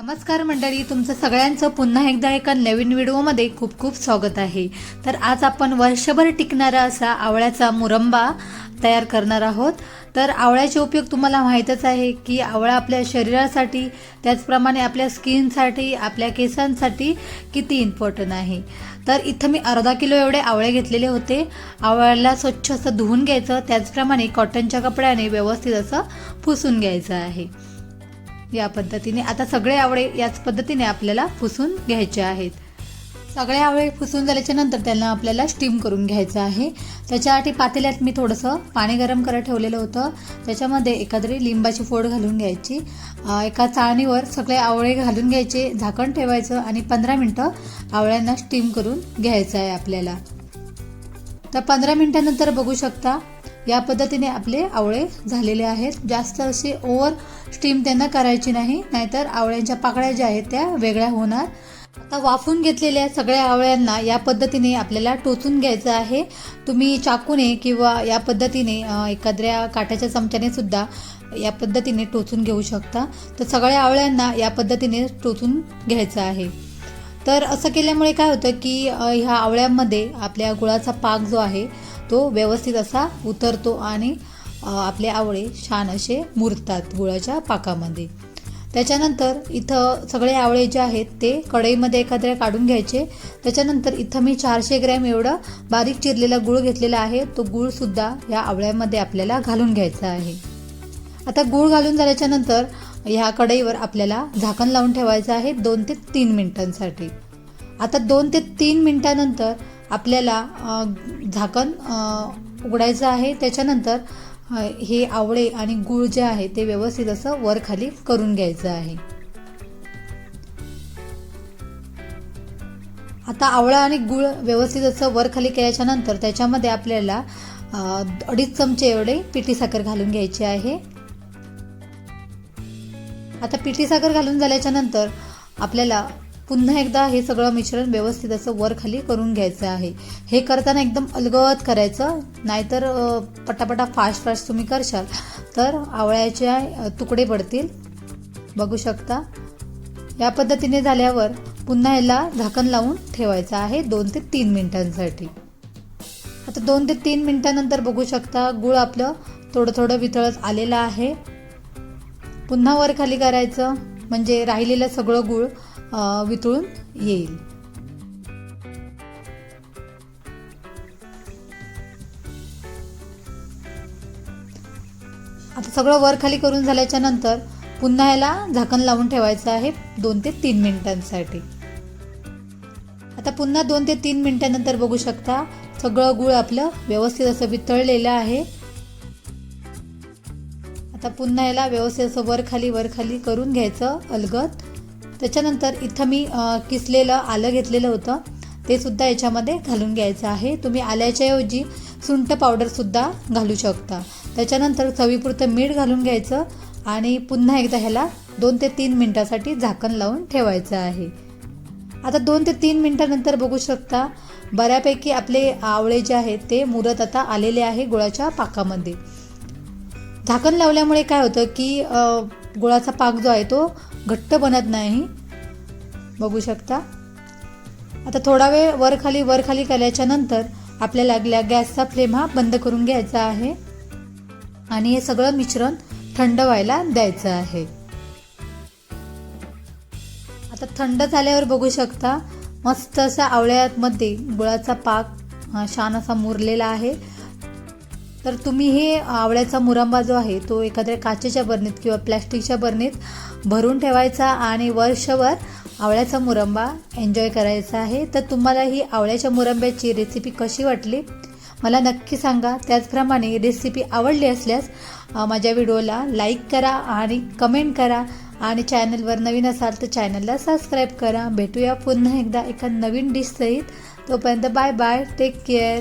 नमस्कार मंडळी तुमचं सगळ्यांचं पुन्हा एकदा एका नवीन व्हिडिओमध्ये खूप खूप स्वागत आहे. तर आज आपण वर्षभर टिकणारा असा आवळ्याचा मुरंबा तयार करणार आहोत. तर आवळ्याचे उपयोग तुम्हाला माहीतच आहे की आवळा आपल्या शरीरासाठी त्याचप्रमाणे आपल्या स्किनसाठी आपल्या केसांसाठी किती इम्पॉर्टंट आहे. तर इथं मी अर्धा किलो एवढे आवळे घेतलेले होते. आवळ्याला स्वच्छ असं धुवून घ्यायचं त्याचप्रमाणे कॉटनच्या कपड्याने व्यवस्थित असं पुसून घ्यायचं आहे. या पद्धतीने. आता सगळे आवळे याच पद्धतीने आपल्याला पुसून घ्यायचे आहेत. सगळे आवळे पुसून झाल्याच्यानंतर त्यांना आपल्याला स्टीम करून घ्यायचं आहे. त्याच्यासाठी पातेल्यात मी थोडंसं पाणी गरम करत ठेवलेलं होतं. त्याच्यामध्ये एखादी लिंबाची फोड घालून घ्यायची. एका चाळणीवर सगळे आवळे घालून घ्यायचे. झाकण ठेवायचं आणि पंधरा मिनटं आवळ्यांना स्टीम करून घ्यायचं आहे आपल्याला. तर पंधरा मिनटानंतर बघू शकता या पद्धतीने आपले आवळे झालेले आहेत. जास्त असे ओव्हर स्टीम त्यांना करायची नाही नाहीतर आवळ्यांच्या पाकळ्या ज्या आहेत त्या वेगळ्या होणार. आता वाफून घेतलेल्या सगळ्या आवळ्यांना या पद्धतीने आपल्याला टोचून घ्यायचं आहे. तुम्ही चाकूने किंवा या पद्धतीने एखाद्या काट्याच्या चमच्याने सुद्धा या पद्धतीने टोचून घेऊ शकता. तर सगळ्या आवळ्यांना या पद्धतीने टोचून घ्यायचं आहे. तर असं केल्यामुळे काय होतं की ह्या आवळ्यांमध्ये आपल्या गुळाचा पाक जो आहे तो व्यवस्थित असा उतरतो आणि आपले आवळे छान असे मुरतात गुळाच्या पाकामध्ये. त्याच्यानंतर इथं सगळे आवळे जे आहेत ते कढईमध्ये एखाद्या काढून घ्यायचे. त्याच्यानंतर इथं मी चारशे ग्रॅम एवढं बारीक चिरलेला गुळ घेतलेला आहे. तो गुळसुद्धा या आवळ्यामध्ये आपल्याला घालून घ्यायचा आहे. आता गूळ घालून झाल्याच्यानंतर ह्या कढईवर आपल्याला झाकण लावून ठेवायचं आहे दोन ते तीन मिनिटांसाठी. आता दोन ते तीन मिनिटानंतर आपल्याला झाकण उघडायचं आहे. त्याच्यानंतर हे आवळे आणि गूळ जे आहे ते व्यवस्थित असं वर खाली करून घ्यायचं आहे. आता आवळा आणि गूळ व्यवस्थित असं वर खाली केल्याच्यानंतर त्याच्यामध्ये आपल्याला अडीच चमचे एवढे पिठी साखर घालून घ्यायची आहे. आता पिठी साखर घालून झाल्याच्यानंतर आपल्याला पुन्हा एकदा हे सगळं मिश्रण व्यवस्थित असं वर खाली करून घ्यायचं आहे. हे करताना एकदम अलगद करायचं नाहीतर पटापटा फास्ट फास्ट तुम्ही करशाल. तर आवळ्याचे तुकडे पडतील. बघू शकता. या पद्धतीने झाल्यावर पुन्हा याला झाकण लावून ठेवायचं आहे दोन ते तीन मिनिटांसाठी. आता दोन ते तीन मिनिटानंतर बघू शकता गूळ आपलं थोडं थोडं वितळत आलेलं आहे. पुन्हा वर खाली करायचं म्हणजे राहिलेलं सगळं गूळ वितळून येईल. आता सगळं वर खाली करून झाल्याच्यानंतर पुन्हा याला झाकण लावून ठेवायचं आहे दोन ते तीन मिनिटांसाठी. आता पुन्हा दोन ते तीन मिनिटानंतर बघू शकता सगळं गूळ आपलं व्यवस्थित असं वितळलेलं आहे. आता पुन्हा याला व्यवस्थित असं वर खाली वर खाली करून घ्यायचं अलगत त्याच्यानंतर इथं मी किसलेलं आलं घेतलेलं होतं. ते सुद्धा याच्यामध्ये घालून घ्यायचं आहे. तुम्ही आल्याच्याऐवजी सुंठ पावडरसुद्धा घालू शकता. त्याच्यानंतर चवीपुरतं मीठ घालून घ्यायचं आणि पुन्हा एकदा ह्याला दोन ते तीन मिनटासाठी झाकण लावून ठेवायचं आहे. आता दोन ते तीन मिनटानंतर बघू शकता बऱ्यापैकी आपले आवळे जे आहेत ते मुरत आता आलेले आहे गुळाच्या पाकामध्ये. झाकण लावल्यामुळे काय होतं की गुळाचा पाक जो आहे तो घट्ट बनत नाही. बघू शकता. आता थोडा वेळ वर खाली वर खाली केल्याच्यानंतर आपल्याला गॅ- गॅसचा फ्लेम हा बंद करून घ्यायचा आहे. आणि हे सगळं मिश्रण थंड व्हायला द्यायचं आहे. आता थंड झाल्यावर बघू शकता मस्त अशा आवळ्यामध्ये गुळाचा पाक छान असा मुरलेला आहे. तर तुम्ही हे आवळ्याचा मुरंबा जो आहे तो एखाद्या काचेच्या बरणीत किंवा प्लॅस्टिकच्या बरणीत भरून ठेवायचा आणि वर्षभर आवळ्याचा मुरंबा एन्जॉय करायचा आहे. तर तुम्हाला ही आवळ्याच्या मुरंब्याची रेसिपी कशी वाटली? मला नक्की सांगा. त्याचप्रमाणे रेसिपी आवडली असल्यास माझ्या व्हिडिओला लाईक करा आणि कमेंट करा आणि चॅनलवर नवीन असाल तर चॅनलला सबस्क्राईब करा. भेटूया पुन्हा एकदा एका नवीन डिश सहित. तोपर्यंत बाय बाय. Take care.